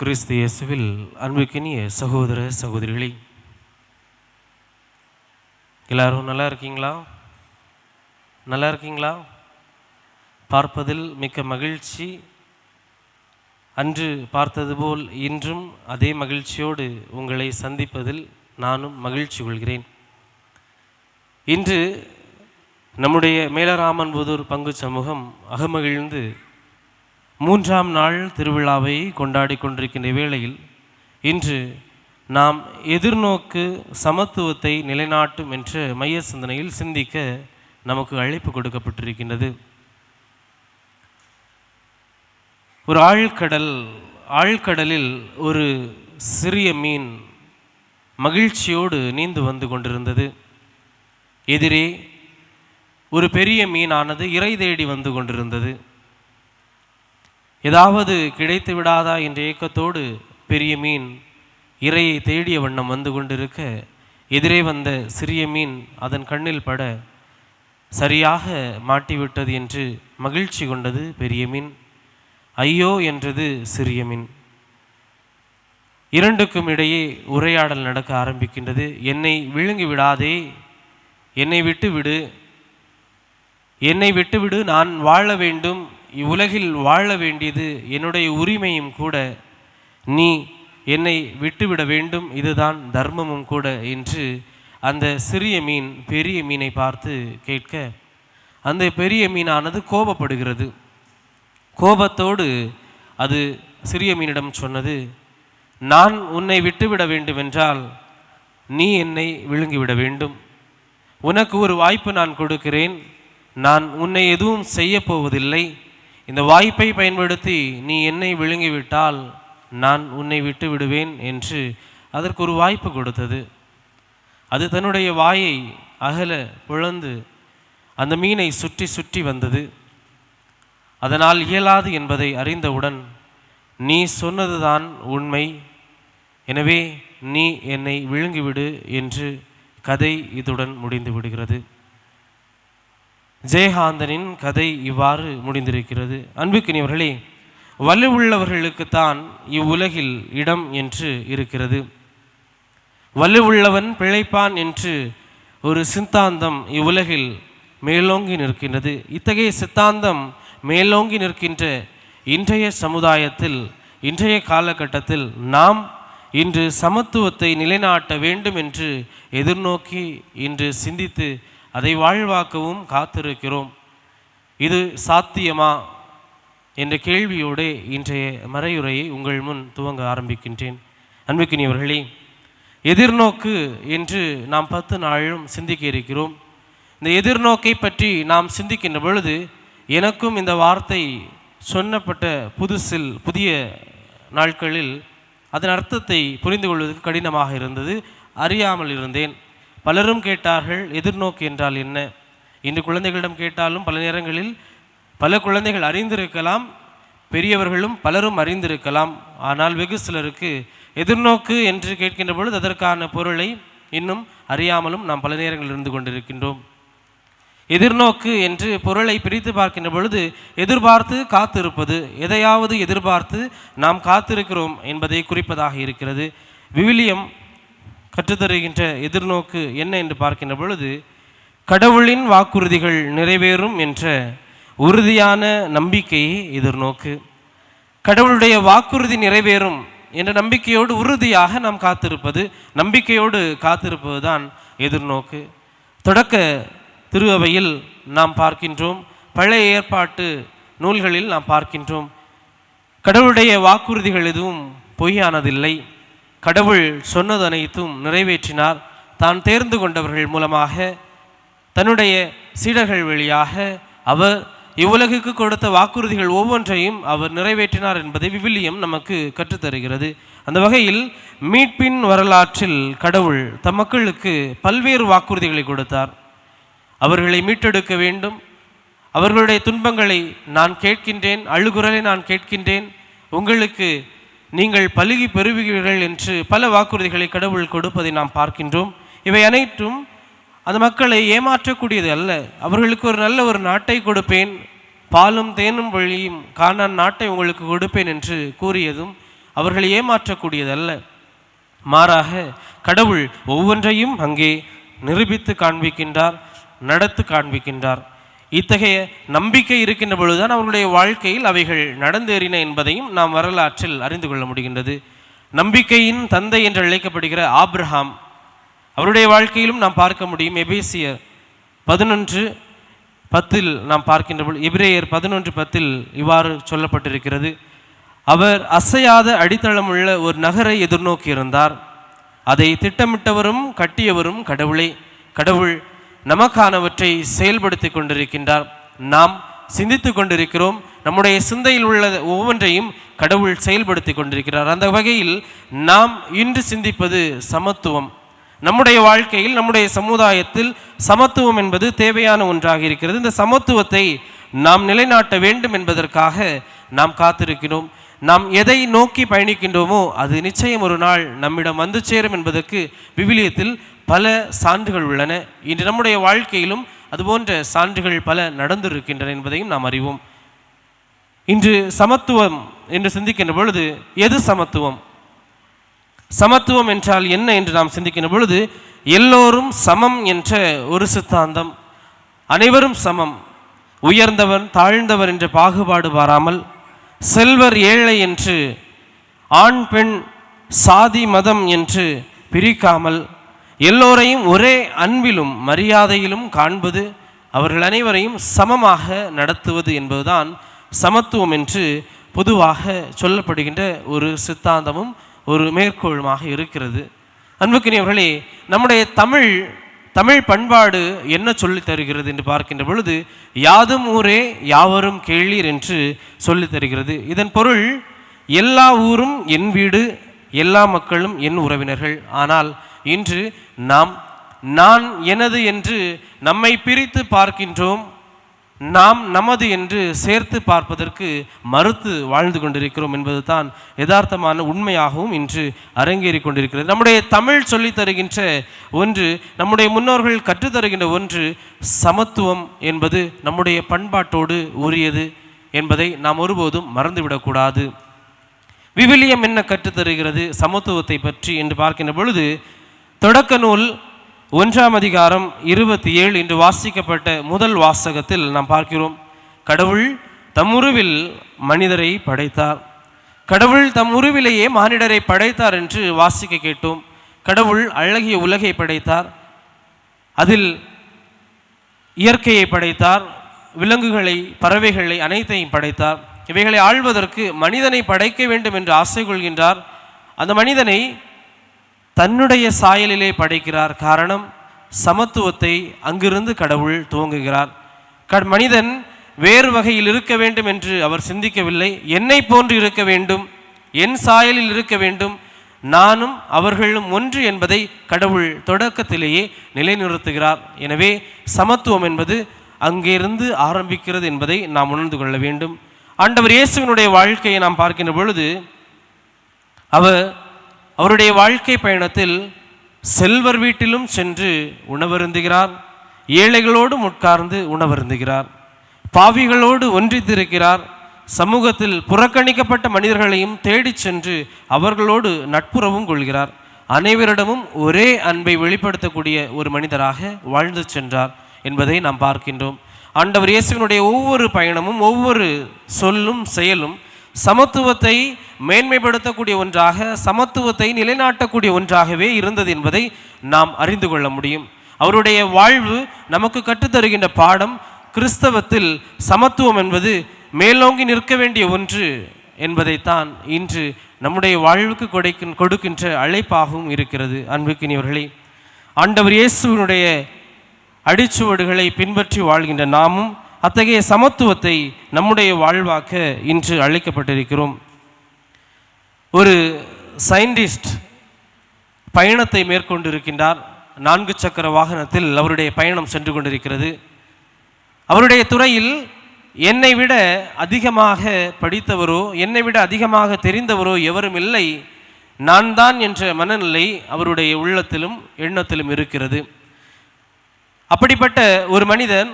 கிறிஸ்து இயேசுவில் அன்புக்கினிய சகோதர சகோதரிகளே எல்லாரும் நல்லா இருக்கீங்களா? நல்லா இருக்கீங்களா? பார்ப்பதில் மிக்க மகிழ்ச்சி. அன்று பார்த்தது போல் இன்றும் அதே மகிழ்ச்சியோடு உங்களை சந்திப்பதில் நானும் மகிழ்ச்சி கொள்கிறேன். இன்று நம்முடைய மேலராமன்புதூர் பங்கு சமூகம் அகமகிழ்ந்து மூன்றாம் நாள் திருவிழாவை கொண்டாடி கொண்டிருக்கின்ற வேளையில் இன்று நாம் எதிர்நோக்கு சமத்துவத்தை நிலைநாட்டும் என்ற மைய சிந்தனையில் சிந்திக்க நமக்கு அழைப்பு கொடுக்கப்பட்டிருக்கின்றது. ஒரு ஆழ்கடல் ஆழ்கடலில் ஒரு சிறிய மீன் மகிழ்ச்சியோடு நீந்து வந்து கொண்டிருந்தது. எதிரே ஒரு பெரிய மீனானது இறை தேடி வந்து கொண்டிருந்தது. ஏதாவது கிடைத்து விடாதா என்ற ஏக்கத்தோடு பெரிய மீன் இரையை தேடிய வண்ணம் வந்து கொண்டிருக்க எதிரே வந்த சிறிய மீன் அதன் கண்ணில் பட சரியாக மாட்டிவிட்டது என்று மகிழ்ச்சி கொண்டது பெரிய மீன். ஐயோ என்றது சிறிய மீன். இரண்டுக்கும் இடையே உரையாடல் நடக்க ஆரம்பிக்கின்றது. என்னை விழுங்கி விடாதே என்னை விட்டு விடு என்னை விட்டுவிடு நான் வாழ வேண்டும் இவ்வுலகில் வாழ வேண்டியது என்னுடைய உரிமையும் கூட நீ என்னை விட்டுவிட வேண்டும். இதுதான் தர்மமும் கூட என்று அந்த சிறிய மீன் பெரிய மீனை பார்த்து கேட்க அந்த பெரிய மீனானது கோபப்படுகிறது. கோபத்தோடு அது சிறிய மீனிடம் சொன்னது நான் உன்னை விட்டுவிட வேண்டுமென்றால் நீ என்னை விழுங்கிவிட வேண்டும். உனக்கு ஒரு வாய்ப்பு நான் கொடுக்கிறேன். நான் உன்னை எதுவும் செய்யப்போவதில்லை இந்த வாய்ப்பை பயன்படுத்தி நீ என்னை விழுங்கிவிட்டால் நான் உன்னை விட்டு விடுவேன் என்று அதற்கு ஒரு வாய்ப்பு கொடுத்தது. அது தன்னுடைய வாயை அகல புழந்து அந்த மீனை சுற்றி சுற்றி வந்தது. அதனால் இயலாது என்பதை அறிந்தவுடன் நீ சொன்னதுதான் உண்மை. எனவே நீ என்னை விழுங்கிவிடு என்று கதை இதுடன் முடிந்து விடுகிறது. ஜெயகாந்தனின் கதை இவ்வாறு முடிந்திருக்கிறது. அன்புக்கினியவர்களே வலுவுள்ளவர்களுக்குத்தான் இவ்வுலகில் இடம் என்று இருக்கிறது. வலுவுள்ளவன் பிழைப்பான் என்று ஒரு சித்தாந்தம் இவ்வுலகில் மேலோங்கி நிற்கின்றது. இத்தகைய சித்தாந்தம் மேலோங்கி நிற்கின்ற இன்றைய சமுதாயத்தில் இன்றைய காலகட்டத்தில் நாம் இன்று சமத்துவத்தை நிலைநாட்ட வேண்டும் என்று எதிர்நோக்கி இன்று சிந்தித்து அதை வாழ்வாக்கவும் காத்திருக்கிறோம். இது சாத்தியமா? என்ற கேள்வியோடு இன்றைய மறையுரையை உங்கள் முன் துவங்க ஆரம்பிக்கின்றேன். அன்புக்கினியவர்களே எதிர்நோக்கு என்று நாம் பத்து நாளும் சிந்திக்க இருக்கிறோம். இந்த எதிர்நோக்கை பற்றி நாம் சிந்திக்கின்ற பொழுது எனக்கும் இந்த வார்த்தை சொன்னப்பட்ட புதுசில் புதிய நாட்களில் அதன் அர்த்தத்தை புரிந்து கொள்வதற்கு கடினமாக இருந்தது. அறியாமல் இருந்தேன். பலரும் கேட்டார்கள் எதிர்நோக்கு என்றால் என்ன? இன்று குழந்தைகளிடம் கேட்டாலும் பல நேரங்களில் பல குழந்தைகள் அறிந்திருக்கலாம் பெரியவர்களும் பலரும் அறிந்திருக்கலாம். ஆனால் வெகு சிலருக்கு எதிர்நோக்கு என்று கேட்கின்ற பொழுது அதற்கான பொருளை இன்னும் அறியாமலும் நாம் பல நேரங்களில் இருந்து கொண்டிருக்கின்றோம். எதிர்நோக்கு என்று பொருளை பிரித்து பார்க்கின்ற பொழுது எதிர்பார்த்து காத்திருப்பது எதையாவது எதிர்பார்த்து நாம் காத்திருக்கிறோம் என்பதை குறிப்பதாக இருக்கிறது. விவிலியம் கற்றுத்தருகின்ற எதிர்நோக்கு என்ன என்று பார்க்கின்ற பொழுது கடவுளின் வாக்குறுதிகள் நிறைவேறும் என்ற உறுதியான நம்பிக்கையை எதிர்நோக்கு. கடவுளுடைய வாக்குறுதி நிறைவேறும் என்ற நம்பிக்கையோடு உறுதியாக நாம் காத்திருப்பது நம்பிக்கையோடு காத்திருப்பது தான் எதிர்நோக்கு. தொடக்க திருவையில் நாம் பார்க்கின்றோம் பழைய ஏற்பாட்டு நூல்களில் நாம் பார்க்கின்றோம் கடவுளுடைய வாக்குறுதிகள் எதுவும் பொய்யானதில்லை. கடவுள் சொன்னது அனைத்தும் நிறைவேற்றினார். தான் தேர்ந்து கொண்டவர்கள் மூலமாக தன்னுடைய சீடர்கள் வழியாக அவர் இவ்வுலகுக்கு கொடுத்த வாக்குறுதிகள் ஒவ்வொன்றையும் அவர் நிறைவேற்றினார் என்பதை விவிலியம் நமக்கு கற்றுத்தருகிறது. அந்த வகையில் மீட்பின் வரலாற்றில் கடவுள் தம் மக்களுக்கு பல்வேறு வாக்குறுதிகளை கொடுத்தார். அவர்களை மீட்டெடுக்க வேண்டும். அவர்களுடைய துன்பங்களை நான் கேட்கின்றேன் அழுகுரலை நான் கேட்கின்றேன். உங்களுக்கு நீங்கள் பழுகி பெறுவீர்கள் என்று பல வாக்குறுதிகளை கடவுள் கொடுப்பதை நாம் பார்க்கின்றோம். இவை அனைத்தும் அந்த மக்களை ஏமாற்றக்கூடியது அல்ல. அவர்களுக்கு ஒரு நல்ல ஒரு நாட்டை கொடுப்பேன். பாலும் தேனும் வழியும் காணான் நாட்டை உங்களுக்கு கொடுப்பேன் என்று கூறியதும் அவர்களை ஏமாற்றக்கூடியதல்ல மாறாக கடவுள் ஒவ்வொன்றையும் அங்கே நிரூபித்து காண்பிக்கின்றார் நடத்து காண்பிக்கின்றார். இத்தகைய நம்பிக்கை இருக்கின்ற பொழுதுதான் அவர்களுடைய வாழ்க்கையில் அவைகள் நடந்தேறின என்பதையும் நாம் வரலாற்றில் அறிந்து கொள்ள முடிகின்றது. நம்பிக்கையின் தந்தை என்று அழைக்கப்படுகிற ஆப்ரஹாம் அவருடைய வாழ்க்கையிலும் நாம் பார்க்க முடியும். எபேசியர் பதினொன்று பத்தில் நாம் பார்க்கின்ற பொழுது எபிரேயர் பதினொன்று பத்தில் இவ்வாறு சொல்லப்பட்டிருக்கிறது. அவர் அசையாத அடித்தளமுள்ள ஒரு நகரை எதிர்நோக்கியிருந்தார். அதை திட்டமிட்டவரும் கட்டியவரும் கடவுளே கடவுள் நமக்கானவற்றை செயல்படுத்தி கொண்டிருக்கின்றார். நாம் சிந்தித்து கொண்டிருக்கிறோம். நம்முடைய சிந்தையில் உள்ள ஒவ்வொன்றையும் கடவுள் செயல்படுத்தி கொண்டிருக்கிறார். அந்த வகையில் நாம் இன்று சிந்திப்பது சமத்துவம். நம்முடைய வாழ்க்கையில் நம்முடைய சமுதாயத்தில் சமத்துவம் என்பது தேவையான ஒன்றாக இருக்கிறது. இந்த சமத்துவத்தை நாம் நிலைநாட்ட வேண்டும் என்பதற்காக நாம் காத்திருக்கிறோம். நாம் எதை நோக்கி பயணிக்கின்றோமோ அது நிச்சயம் ஒரு நாள் நம்மிடம் வந்து சேரும் என்பதற்கு விவிலியத்தில் பல சான்றுகள் உள்ளன. இன்று நம்முடைய வாழ்க்கையிலும் அதுபோன்ற சான்றுகள் பல நடந்திருக்கின்றன என்பதையும் நாம் அறிவோம். இன்று சமத்துவம் என்று சிந்திக்கின்ற பொழுது எது சமத்துவம்? சமத்துவம் என்றால் என்ன என்று நாம் சிந்திக்கின்ற பொழுது எல்லோரும் சமம் என்ற ஒரு சித்தாந்தம். அனைவரும் சமம். உயர்ந்தவர் தாழ்ந்தவர் என்ற பாகுபாடு பாராமல் செல்வர் ஏழை என்று ஆண் பெண் சாதி மதம் என்று பிரிக்காமல் எல்லோரையும் ஒரே அன்பிலும் மரியாதையிலும் காண்பது அவர்கள் அனைவரையும் சமமாக நடத்துவது என்பதுதான் சமத்துவம் என்று பொதுவாக சொல்லப்படுகின்ற ஒரு சித்தாந்தமும் ஒரு மேற்கோளுமாக இருக்கிறது. அன்புக்கினியவர்களே நம்முடைய தமிழ் தமிழ் பண்பாடு என்ன சொல்லித் தருகிறது என்று பார்க்கின்ற பொழுது யாதும் ஊரே யாவரும் கேளீர் என்று சொல்லித் தருகிறது. இதன் பொருள் எல்லா ஊரும் என் வீடு எல்லா மக்களும் என் உறவினர்கள். ஆனால் இன்று நாம் நான் எனது என்று நம்மை பிரித்து பார்க்கின்றோம் நாம் நமது என்று சேர்த்து பார்ப்பதற்கு மறுத்து வாழ்ந்து கொண்டிருக்கிறோம் என்பதுதான் யதார்த்தமான உண்மையாகவும் இன்று அரங்கேறி கொண்டிருக்கிறது. நம்முடைய தமிழ் சொல்லி தருகின்ற ஒன்று நம்முடைய முன்னோர்கள் கற்றுத்தருகின்ற ஒன்று சமத்துவம் என்பது நம்முடைய பண்பாட்டோடு உரியது என்பதை நாம் ஒருபோதும் மறந்துவிடக்கூடாது. விவிலியம் என்ன கற்றுத்தருகிறது சமத்துவத்தை பற்றி என்று பார்க்கின்ற பொழுது தொடக்க நூல் ஒன்றாம் அதிகாரம் இருபத்தி ஏழு இன்று வாசிக்கப்பட்ட முதல் வாசகத்தில் நாம் பார்க்கிறோம். கடவுள் தம் உருவில் மனிதரை படைத்தார். கடவுள் தம் உருவிலேயே மானிடரை படைத்தார் என்று வாசிக்க கேட்டோம். கடவுள் அழகிய உலகை படைத்தார். அதில் இயற்கையை படைத்தார். விலங்குகளை பறவைகளை அனைத்தையும் படைத்தார். இவைகளை ஆள்வதற்கு மனிதனை படைக்க வேண்டும் என்று ஆசை கொள்கின்றார் அந்த மனிதனை தன்னுடைய சாயலிலே படைக்கிறார் காரணம் சமத்துவத்தை அங்கிருந்து கடவுள் துவங்குகிறார். கட் மனிதன் வேறு வகையில் இருக்க வேண்டும் என்று அவர் சிந்திக்கவில்லை. என்னை போன்று இருக்க வேண்டும். என் சாயலில் இருக்க வேண்டும். நானும் அவர்களும் ஒன்று என்பதை கடவுள் தொடக்கத்திலேயே நிலைநிறுத்துகிறார். எனவே சமத்துவம் என்பது அங்கிருந்து ஆரம்பிக்கிறது என்பதை நாம் உணர்ந்து கொள்ள வேண்டும். ஆண்டவர் இயேசுவினுடைய வாழ்க்கையை நாம் பார்க்கின்ற பொழுது அவர் அவருடைய வாழ்க்கை பயணத்தில் செல்வர் வீட்டிலும் சென்று உணவருந்துகிறார். ஏழைகளோடும் உட்கார்ந்து உணவருந்துகிறார். பாவிகளோடு ஒன்றித்திருக்கிறார். சமூகத்தில் புறக்கணிக்கப்பட்ட மனிதர்களையும் தேடிச் சென்று அவர்களோடு நட்புறவும் கொள்கிறார். அனைவரிடமும் ஒரே அன்பை வெளிப்படுத்தக்கூடிய ஒரு மனிதராக வாழ்ந்து சென்றார் என்பதை நாம் பார்க்கின்றோம். ஆண்டவர் இயேசுவினுடைய ஒவ்வொரு பயணமும் ஒவ்வொரு சொல்லும் செயலும் சமத்துவத்தை மேன்மைப்படுத்தக்கூடிய ஒன்றாக சமத்துவத்தை நிலைநாட்டக்கூடிய ஒன்றாகவே இருந்தது என்பதை நாம் அறிந்து கொள்ள முடியும். அவருடைய வாழ்வு நமக்கு கற்றுத்தருகின்ற பாடம் கிறிஸ்தவத்தில் சமத்துவம் என்பது மேலோங்கி நிற்க வேண்டிய ஒன்று என்பதைத்தான் இன்று நம்முடைய வாழ்வுக்கு கொடுக்கின் கொடுக்கின்ற அழைப்பாகவும் இருக்கிறது. அன்புக்கினியவர்களே ஆண்டவர் இயேசுவினுடைய அடிச்சுவடுகளை பின்பற்றி வாழ்கின்ற நாமும் அத்தகைய சமத்துவத்தை நம்முடைய வாழ்வாக்க இன்று அழைக்கப்பட்டிருக்கிறோம் ஒரு சயின்டிஸ்ட் பயணத்தை மேற்கொண்டிருக்கின்றார். நான்கு சக்கர வாகனத்தில் அவருடைய பயணம் சென்று கொண்டிருக்கிறது. அவருடைய துறையில் என்னை விட அதிகமாக படித்தவரோ என்னை விட அதிகமாக தெரிந்தவரோ எவரும் இல்லை. நான் தான் என்ற மனநிலை அவருடைய உள்ளத்திலும் எண்ணத்திலும் இருக்கிறது. அப்படிப்பட்ட ஒரு மனிதன்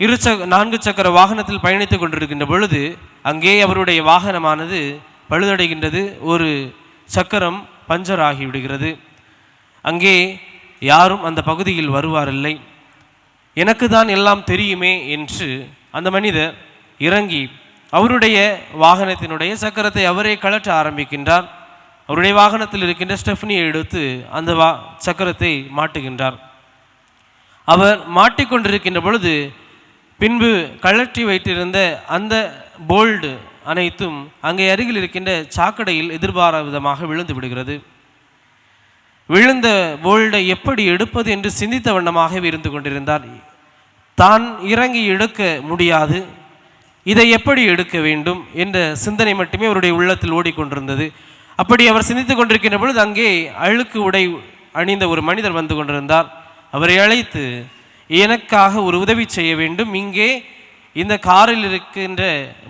இரு சக் நான்கு சக்கர வாகனத்தில் பயணித்துக் கொண்டிருக்கின்ற பொழுது அங்கே அவருடைய வாகனமானது பழுதடைகின்றது ஒரு சக்கரம் பஞ்சர் ஆகிவிடுகிறது அங்கே யாரும் அந்த பகுதியில் வருவாரில்லை. எனக்கு தான் எல்லாம் தெரியுமே என்று அந்த மனிதர் இறங்கி அவருடைய வாகனத்தினுடைய சக்கரத்தை அவரே கழற்ற ஆரம்பிக்கின்றார். அவருடைய வாகனத்தில் இருக்கின்ற ஸ்டெஃப்னியை எடுத்து அந்த வா சக்கரத்தை மாட்டுகின்றார். அவர் மாட்டிக்கொண்டிருக்கின்ற பொழுது பின்பு கழற்றி வைத்திருந்த அந்த போல்டு அனைத்தும் அங்கே அருகில் இருக்கின்ற சாக்கடையில் எதிர்பாராத விதமாக விழுந்து விடுகிறது. விழுந்த போல்டை எப்படி எடுப்பது என்று சிந்தித்த வண்ணமாகவே இருந்து கொண்டிருந்தார். தான் இறங்கி எடுக்க முடியாது. இதை எப்படி எடுக்க வேண்டும் என்ற சிந்தனை மட்டுமே அவருடைய உள்ளத்தில் ஓடிக்கொண்டிருந்தது. அப்படி அவர் சிந்தித்துக் கொண்டிருக்கின்ற பொழுது அங்கே அழுக்கு உடை அணிந்த ஒரு மனிதர் வந்து கொண்டிருந்தார். அவரை அழைத்து எனக்காக ஒரு உதவி செய்ய வேண்டும். இங்கே இந்த காரில் இருக்கின்ற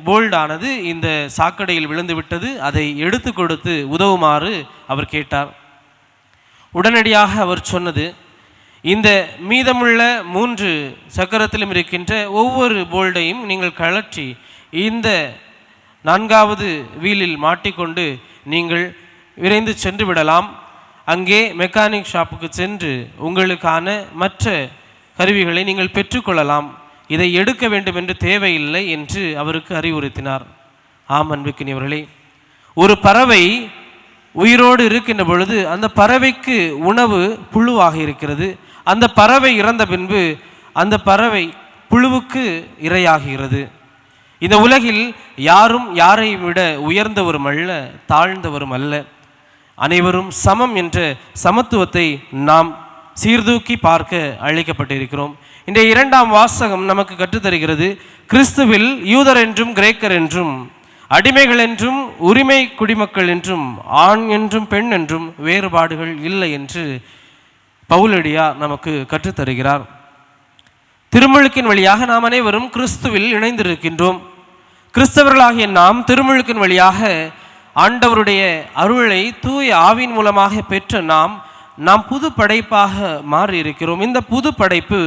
போல்டானது இந்த சாக்கடையில் விழுந்து விட்டது. அதை எடுத்து கொடுத்து உதவுமாறு அவர் கேட்டார். உடனடியாக அவர் சொன்னது இந்த மீதமுள்ள மூன்று சக்கரத்திலும் இருக்கின்ற ஒவ்வொரு போல்டையும் நீங்கள் கழற்றி இந்த நான்காவது வீலில் மாட்டிக்கொண்டு நீங்கள் விரைந்து சென்று விடலாம். அங்கே மெக்கானிக் ஷாப்புக்கு சென்று உங்களுக்கான மற்ற கருவிகளை நீங்கள் பெற்றுக்கொள்ளலாம். இதை எடுக்க வேண்டும் என்று தேவையில்லை என்று அவருக்கு அறிவுறுத்தினார். ஆம் அன்புக்கினியவர்களே ஒரு பறவை உயிரோடு இருக்கின்ற பொழுது அந்த பறவைக்கு உணவு புழுவாக இருக்கிறது. அந்த பறவை இறந்த பின்பு அந்த பறவை புழுவுக்கு இரையாகிறது. இந்த உலகில் யாரும் யாரை விட உயர்ந்தவரும் அல்ல தாழ்ந்தவரும் அல்ல. அனைவரும் சமம் என்ற சமத்துவத்தை நாம் சீர்தூக்கி பார்க்க அழைக்கப்பட்டிருக்கிறோம். இந்த இரண்டாம் வாசகம் நமக்கு கற்றுத்தருகிறது. கிறிஸ்துவில் யூதர் என்றும் கிரேக்கர் என்றும் அடிமைகள் என்றும் உரிமை குடிமக்கள் என்றும் ஆண் என்றும் பெண் என்றும் வேறுபாடுகள் இல்லை என்று பவுலடியா நமக்கு கற்றுத்தருகிறார். திருமுழுக்கின் வழியாக நாம் அனைவரும் கிறிஸ்துவில் இணைந்திருக்கின்றோம். கிறிஸ்தவர்களாகிய நாம் திருமுழுக்கின் வழியாக ஆண்டவருடைய அருளை தூய ஆவின் மூலமாக பெற்ற நாம் நாம் புது படைப்பாக மாறி இருக்கிறோம் இந்த புது படைப்பு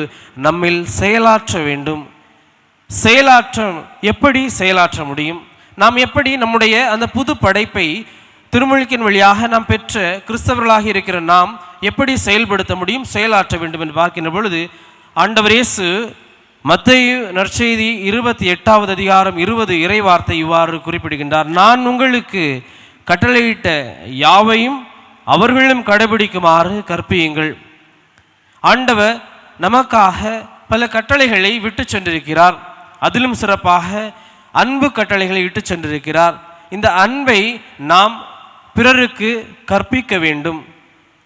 நம்மில் செயலாற்ற வேண்டும். செயலாற்றம் எப்படி செயலாற்ற முடியும்? நாம் எப்படி நம்முடைய அந்த புது படைப்பை திருமொழிக்கின் வழியாக நாம் பெற்ற கிறிஸ்தவர்களாக இருக்கிற நாம் எப்படி செயல்படுத்த முடியும் செயலாற்ற வேண்டும் என்று பார்க்கின்ற பொழுது ஆண்டவர் இயேசு மத்தையு நற்செய்தி இருபத்தி எட்டாவது அதிகாரம் இருபது இறைவார்த்தை இவ்வாறு குறிப்பிடுகின்றார். நான் உங்களுக்கு கட்டளையிட்ட யாவையும் அவர்களும் கடைபிடிக்குமாறு கற்பியுங்கள். ஆண்டவர் நமக்காக பல கட்டளைகளை விட்டு சென்றிருக்கிறார். அதிலும் சிறப்பாக அன்பு கட்டளைகளை விட்டு சென்றிருக்கிறார். இந்த அன்பை நாம் பிறருக்கு கற்பிக்க வேண்டும்.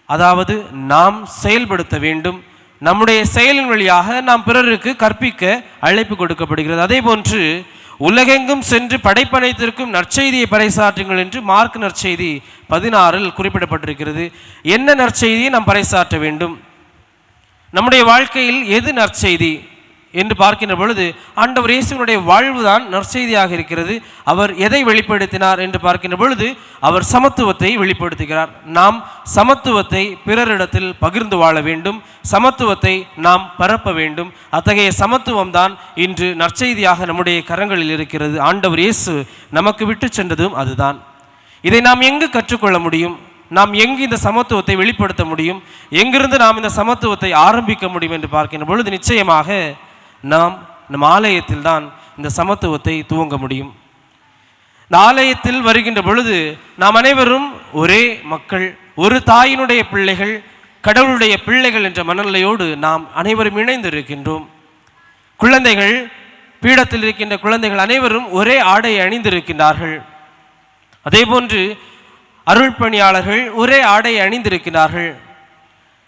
அதாவது நாம் செயல்படுத்த வேண்டும். நம்முடைய செயலின் வழியாக நாம் பிறருக்கு கற்பிக்க அழைப்பு கொடுக்கப்படுகிறது. அதே போன்று உலகெங்கும் சென்று படைப்பனைத்திற்கும் நற்செய்தியை பறைசாற்றுங்கள் என்று மார்க் நற்செய்தி பதினாறில் குறிப்பிடப்பட்டிருக்கிறது. என்ன நற்செய்தியை நாம் பறைசாற்ற வேண்டும்? நம்முடைய வாழ்க்கையில் எது நற்செய்தி? என்று பார்க்கின்ற பொழுது ஆண்டவர் இயேசுவனுடைய வாழ்வு தான் நற்செய்தியாக இருக்கிறது. அவர் எதை வெளிப்படுத்தினார் என்று பார்க்கின்ற பொழுது அவர் சமத்துவத்தை வெளிப்படுத்துகிறார். நாம் சமத்துவத்தை பிறரிடத்தில் பகிர்ந்து வாழ வேண்டும். சமத்துவத்தை நாம் பரப்ப வேண்டும். அத்தகைய சமத்துவம் தான் இன்று நற்செய்தியாக நம்முடைய கரங்களில் இருக்கிறது. ஆண்டவர் இயேசு நமக்கு விட்டு சென்றதும் அதுதான். இதை நாம் எங்கு கற்றுக்கொள்ள முடியும்? நாம் எங்கு இந்த சமத்துவத்தை வெளிப்படுத்த முடியும்? எங்கிருந்து நாம் இந்த சமத்துவத்தை ஆரம்பிக்க முடியும் என்று பார்க்கின்ற பொழுது நிச்சயமாக நாம் நம் ஆலயத்தில் தான் இந்த சமத்துவத்தை துவங்க முடியும். இந்த ஆலயத்தில் வருகின்ற பொழுது நாம் அனைவரும் ஒரே மக்கள் ஒரு தாயினுடைய பிள்ளைகள் கடவுளுடைய பிள்ளைகள் என்ற மனநிலையோடு நாம் அனைவரும் இணைந்து இருக்கின்றோம் குழந்தைகள் பீடத்தில் இருக்கின்ற குழந்தைகள் அனைவரும் ஒரே ஆடை அணிந்திருக்கின்றார்கள். அதேபோன்று அருள் பணியாளர்கள் ஒரே ஆடையை அணிந்திருக்கிறார்கள்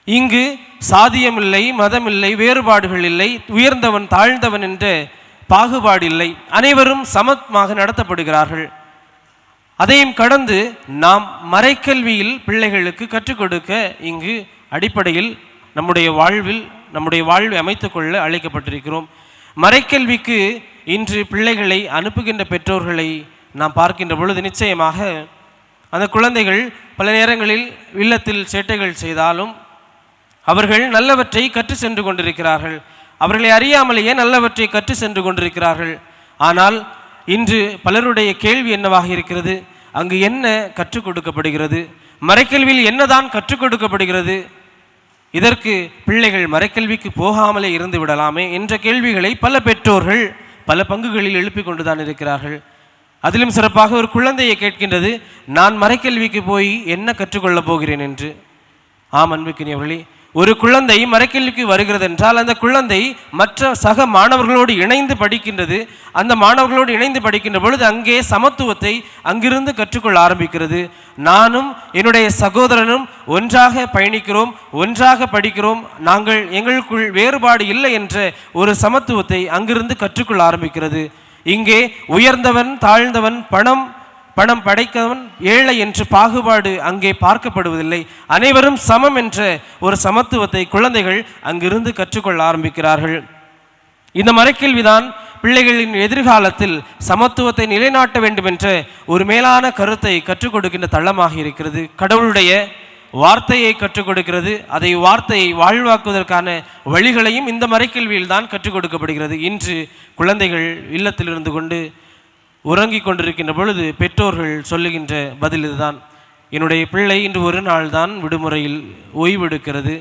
இங்கு சாதியமில்லை மதமில்லை வேறுபாடுகள் இல்லை உயர்ந்தவன் தாழ்ந்தவன் என்ற பாகுபாடு இல்லை அனைவரும் சமமாக நடத்தப்படுகிறார்கள். அதையும் கடந்து நாம் மறைக்கல்வியில் பிள்ளைகளுக்கு கற்றுக் கொடுக்க இங்கு அடிப்படையில் நம்முடைய வாழ்வில் நம்முடைய வாழ்வை அமைத்துக்கொள்ள அழைக்கப்பட்டிருக்கிறோம். மறைக்கல்விக்கு இன்று பிள்ளைகளை அனுப்புகின்ற பெற்றோர்களை நாம் பார்க்கின்ற பொழுது நிச்சயமாக அந்த குழந்தைகள் பல நேரங்களில் இல்லத்தில் சேட்டைகள் செய்தாலும் அவர்கள் நல்லவற்றை கற்று சென்று கொண்டிருக்கிறார்கள். அவர்களை அறியாமலேயே நல்லவற்றை கற்று சென்று கொண்டிருக்கிறார்கள். ஆனால் இன்று பலருடைய கேள்வி என்னவாக இருக்கிறது? அங்கு என்ன கற்றுக் கொடுக்கப்படுகிறது? மறைக்கல்வியில் என்னதான் கற்றுக் கொடுக்கப்படுகிறது? இதற்கு பிள்ளைகள் மறைக்கல்விக்கு போகாமலே இருந்து விடலாமே என்ற கேள்விகளை பல பெற்றோர்கள் பல பங்குகளில் எழுப்பிக் கொண்டுதான் இருக்கிறார்கள். அதிலும் சிறப்பாக ஒரு குழந்தையை கேட்கின்றது நான் மறைக்கல்விக்கு போய் என்ன கற்றுக்கொள்ளப் போகிறேன்? என்று. ஆம் அன்புக்கினியவர்களே ஒரு குழந்தை மறைக்கல்விக்கு வருகிறது என்றால் அந்த குழந்தை மற்ற சக மாணவர்களோடு இணைந்து படிக்கின்றது. அந்த மாணவர்களோடு இணைந்து படிக்கின்ற பொழுது அங்கே சமத்துவத்தை அங்கிருந்து கற்றுக்கொள்ள ஆரம்பிக்கிறது. நானும் என்னுடைய சகோதரனும் ஒன்றாக பயணிக்கிறோம் ஒன்றாக படிக்கிறோம். நாங்கள் எங்களுக்குள் வேறுபாடு இல்லை என்ற ஒரு சமத்துவத்தை அங்கிருந்து கற்றுக்கொள்ள ஆரம்பிக்கிறது. இங்கே உயர்ந்தவன் தாழ்ந்தவன் பணம் பணம் படைத்தவன் ஏழை என்று பாகுபாடு அங்கே பார்க்கப்படுவதில்லை. அனைவரும் சமம் என்ற ஒரு சமத்துவத்தை குழந்தைகள் அங்கிருந்து கற்றுக்கொள்ள ஆரம்பிக்கிறார்கள். இந்த மறைக்கேள்விதான் பிள்ளைகளின் எதிர்காலத்தில் சமத்துவத்தை நிலைநாட்ட வேண்டும் என்ற ஒரு மேலான கருத்தை கற்றுக் கொடுக்கின்ற தளமாக இருக்கிறது. கடவுளுடைய வார்த்தையை கற்றுக் கொடுக்கிறது அதை வார்த்தையை வாழ்வாக்குவதற்கான வழிகளையும் இந்த மறைக்கல்வியில் தான் கற்றுக் கொடுக்கப்படுகிறது இன்று குழந்தைகள் இல்லத்தில் இருந்து கொண்டு உறங்கிக் கொண்டிருக்கின்ற பொழுது பெற்றோர்கள் சொல்லுகின்ற பதில் இதுதான். என்னுடைய பிள்ளை இன்று ஒரு நாள் தான் விடுமுறையில் ஓய்வெடுக்கிறது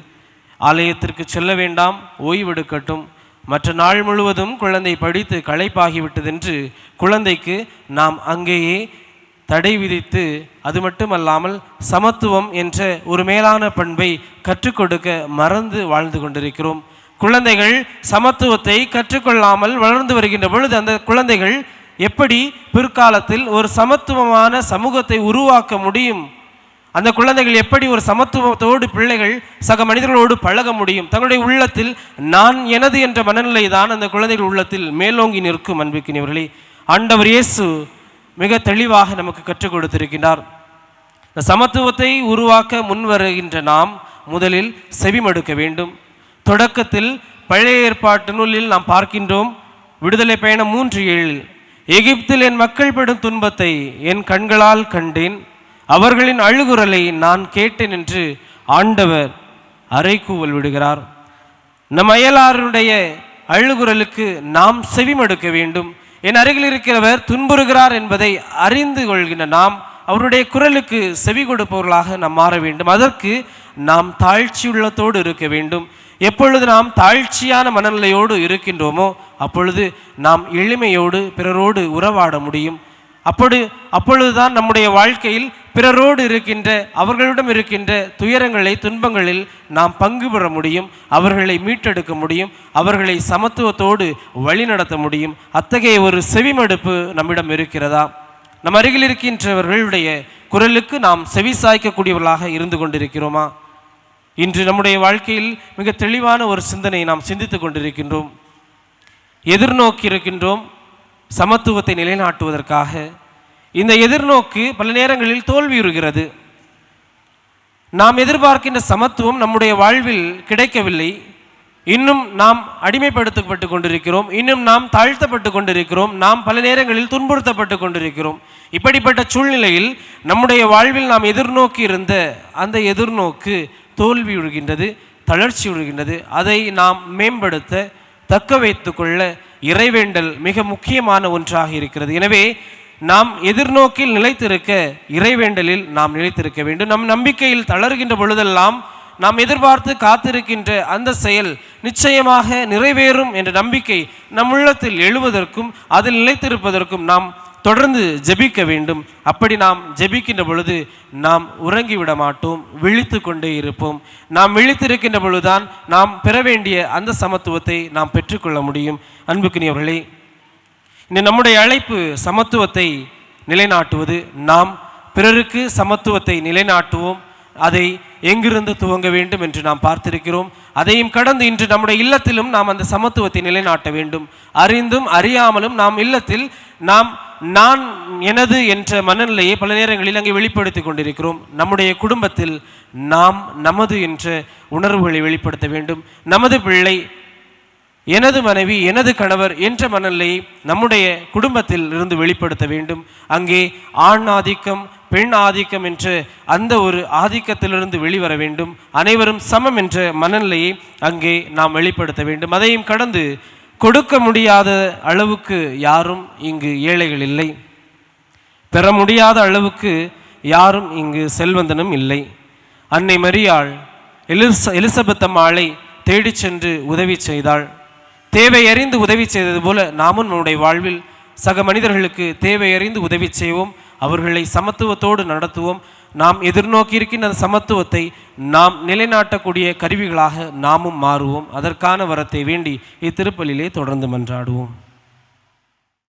ஆலயத்திற்கு செல்ல வேண்டாம் ஓய்வெடுக்கட்டும் மற்ற நாள் முழுவதும் குழந்தை படித்து களைப்பாகிவிட்டதென்று குழந்தைக்கு நாம் அங்கேயே தடை விதித்து அது மட்டுமல்லாமல் சமத்துவம் என்ற ஒரு மேலான பண்பை கற்றுக் கொடுக்க மறந்து வாழ்ந்து கொண்டிருக்கிறோம். குழந்தைகள் சமத்துவத்தை கற்றுக்கொள்ளாமல் வளர்ந்து வருகின்ற பொழுது அந்த குழந்தைகள் எப்படி பிற்காலத்தில் ஒரு சமத்துவமான சமூகத்தை உருவாக்க முடியும்? அந்த குழந்தைகள் எப்படி ஒரு சமத்துவத்தோடு பிள்ளைகள் சக மனிதர்களோடு பழக முடியும்? தங்களுடைய உள்ளத்தில் நான் எனது என்ற மனநிலை தான் அந்த குழந்தைகள் உள்ளத்தில் மேலோங்கி நிற்கும் அன்பிக்கினவர்களே ஆண்டவர் இயேசு மிக தெளிவாக நமக்கு கற்றுக் கொடுத்திருக்கிறார் இந்த சமத்துவத்தை உருவாக்க முன்வருகின்ற நாம் முதலில் செவிமடுக்க வேண்டும். தொடக்கத்தில் பழைய ஏற்பாட்டு நூலில் நாம் பார்க்கின்றோம் விடுதலை பயணம் மூன்று ஏழில் எகிப்தில் என் மக்கள் படும் துன்பத்தை என் கண்களால் கண்டேன். அவர்களின் அழுகுரலை நான் கேட்டேன் என்று ஆண்டவர் அறைகூவல் விடுகிறார். நம் அயலாருடைய அழுகுரலுக்கு நாம் செவிமடுக்க வேண்டும். என் அருகில் இருக்கிறவர் துன்புறுகிறார் என்பதை அறிந்து கொள்கின்ற நாம் அவருடைய குரலுக்கு செவி கொடுப்பவர்களாக நாம் மாற வேண்டும். அதற்கு நாம் தாழ்ச்சியுள்ளத்தோடு இருக்க வேண்டும். எப்பொழுது நாம் தாழ்ச்சியான மனநிலையோடு இருக்கின்றோமோ அப்பொழுது நாம் எளிமையோடு பிறரோடு உறவாட முடியும். அப்படி அப்பொழுதுதான் நம்முடைய வாழ்க்கையில் பிறரோடு இருக்கின்ற அவர்களிடம் இருக்கின்ற துயரங்களை துன்பங்களில் நாம் பங்கு பெற முடியும் அவர்களை மீட்டெடுக்க முடியும் அவர்களை சமத்துவத்தோடு வழிநடத்த முடியும். அத்தகைய ஒரு செவிமடுப்பு நம்மிடம் இருக்கிறதா? நம் அருகில் இருக்கின்றவர்களுடைய குரலுக்கு நாம் செவி சாய்க்கக்கூடியவர்களாக இருந்து கொண்டிருக்கிறோமா? இன்று நம்முடைய வாழ்க்கையில் மிக தெளிவான ஒரு சிந்தனை நாம் சிந்தித்து கொண்டிருக்கின்றோம். எதிர்நோக்கி இருக்கின்றோம். சமத்துவத்தை நிலைநாட்டுவதற்காக. இந்த எதிர்நோக்கு பல நேரங்களில் தோல்வியுறுகிறது. நாம் எதிர்பார்க்கின்ற சமத்துவம் நம்முடைய வாழ்வில் கிடைக்கவில்லை. இன்னும் நாம் அடிமைப்படுத்தப்பட்டு கொண்டிருக்கிறோம். இன்னும் நாம் தாழ்த்தப்பட்டு கொண்டிருக்கிறோம். நாம் பல நேரங்களில் துன்புறுத்தப்பட்டு கொண்டிருக்கிறோம். இப்படிப்பட்ட சூழ்நிலையில் நம்முடைய வாழ்வில் நாம் எதிர்நோக்கி இருந்த அந்த எதிர்நோக்கு தோல்வி விழுகின்றது தளர்ச்சி விழுகின்றது. அதை நாம் மேம்படுத்த தக்க வைத்து கொள்ள இறைவேண்டல் மிக முக்கியமான ஒன்றாக இருக்கிறது. எனவே நாம் எதிர்நோக்கில் நிலைத்திருக்க இறைவேண்டலில் நாம் நிலைத்திருக்க வேண்டும். நம் நம்பிக்கையில் தளர்கின்ற பொழுதெல்லாம் நாம் எதிர்பார்த்து காத்திருக்கின்ற அந்த செயல் நிச்சயமாக நிறைவேறும் என்ற நம்பிக்கை நம் உள்ளத்தில் எழுவதற்கும் அதில் நிலைத்திருப்பதற்கும் நாம் தொடர்ந்து ஜெபிக்க வேண்டும். அப்படி நாம் ஜெபிக்கின்ற பொழுது நாம் உறங்கிவிட மாட்டோம் விழித்து கொண்டே இருப்போம். நாம் விழித்திருக்கின்ற பொழுதுதான் நாம் பெற வேண்டிய அந்த சமத்துவத்தை நாம் பெற்றுக்கொள்ள முடியும். அன்புக்குரியவர்களே இந்த நம்முடைய அழைப்பு சமத்துவத்தை நிலைநாட்டுவது. நாம் பிறருக்கு சமத்துவத்தை நிலைநாட்டுவோம். அதை எங்கிருந்து துவங்க வேண்டும் என்று நாம் பார்த்திருக்கிறோம். அதையும் கடந்து இன்று நம்முடைய இல்லத்திலும் நாம் அந்த சமத்துவத்தை நிலைநாட்ட வேண்டும். அறிந்தும் அறியாமலும் நாம் இல்லத்தில் நாம் நான் எனது என்ற மனநிலையை பல நேரங்களில் அங்கே வெளிப்படுத்தி கொண்டிருக்கிறோம். நம்முடைய குடும்பத்தில் நாம் நமது என்ற உணர்வுகளை வெளிப்படுத்த வேண்டும். நமது பிள்ளை எனது மனைவி எனது கணவர் என்ற மனநிலையை நம்முடைய குடும்பத்தில் இருந்து வெளிப்படுத்த வேண்டும். அங்கே ஆண் ஆதிக்கம் பெண் ஆதிக்கம் என்று அந்த ஒரு ஆதிக்கத்திலிருந்து வெளிவர வேண்டும். அனைவரும் சமம் என்ற மனநிலையை அங்கே நாம் வெளிப்படுத்த வேண்டும். அதையும் கடந்து கொடுக்க முடியாத அளவுக்கு யாரும் இங்கு ஏழைகள் இல்லை. பெற முடியாத அளவுக்கு யாரும் இங்கு செல்வந்தனும் இல்லை. அன்னை மரியாள் எலிச எலிசபெத் அம்மாளை தேடிச் சென்று உதவி செய்தாள். தேவை அறிந்து உதவி செய்தது போல நாமும் நம்முடைய வாழ்வில் சக மனிதர்களுக்கு தேவை அறிந்து உதவி செய்வோம். அவர்களை சமத்துவத்தோடு நடத்துவோம். நாம் எதிர்நோக்கி இருக்கின்ற அந்த சமத்துவத்தை நாம் நிலைநாட்டக்கூடிய கருவிகளாக நாமும் மாறுவோம். அதற்கான வரத்தை வேண்டி இத்திருப்பலிலே தொடர்ந்து மன்றாடுவோம்.